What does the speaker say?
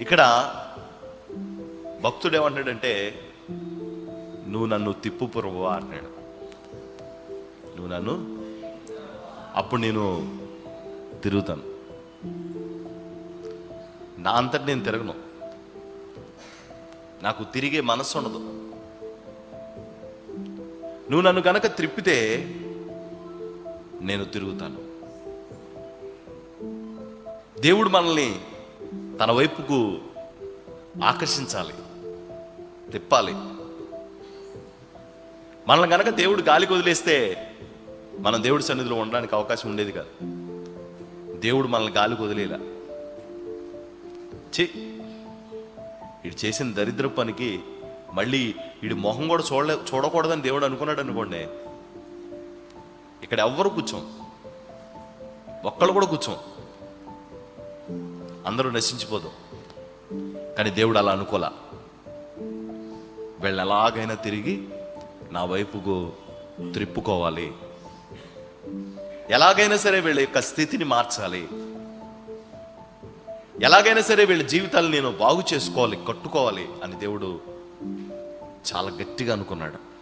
ఇక్కడ భక్తుడు ఏమంటాడంటే నువ్వు నన్ను తిప్పు పురువా అన్నాడు నువ్వు నన్ను అప్పుడు నేను తిరుగుతాను. నా అంతటి నేను తిరగను. నాకు తిరిగే మనస్సు ఉండదు. నువ్వు నన్ను గనక త్రిప్పితే నేను తిరుగుతాను. దేవుడు మనల్ని తన వైపుకు ఆకర్షించాలి తిప్పాలి. మనల్ని కనుక దేవుడు గాలికి వదిలేస్తే మనం దేవుడి సన్నిధిలో ఉండడానికి అవకాశం ఉండేది కాదు. దేవుడు మనల్ని గాలికి వదిలేలా. చే ఇటు చేసిన దరిద్ర పనికి మళ్ళీ వీడి మొహం కూడా చూడలే చూడకూడదని దేవుడు అనుకున్నాడు అనుకోండి. ఇక్కడ ఎవ్వరు కూర్చోం. ఒక్కళ్ళు కూడా కూర్చోం. అందరూ నశించిపోదు. కానీ దేవుడు అలా అనుకోలా. వీళ్ళు ఎలాగైనా తిరిగి నా వైపుకు త్రిప్పుకోవాలి. ఎలాగైనా సరే వీళ్ళ యొక్క స్థితిని మార్చాలి. ఎలాగైనా సరే వీళ్ళ జీవితాలు నేను బాగు చేసుకోవాలి కట్టుకోవాలి అని దేవుడు చాలా గట్టిగా అనుకున్నాడు.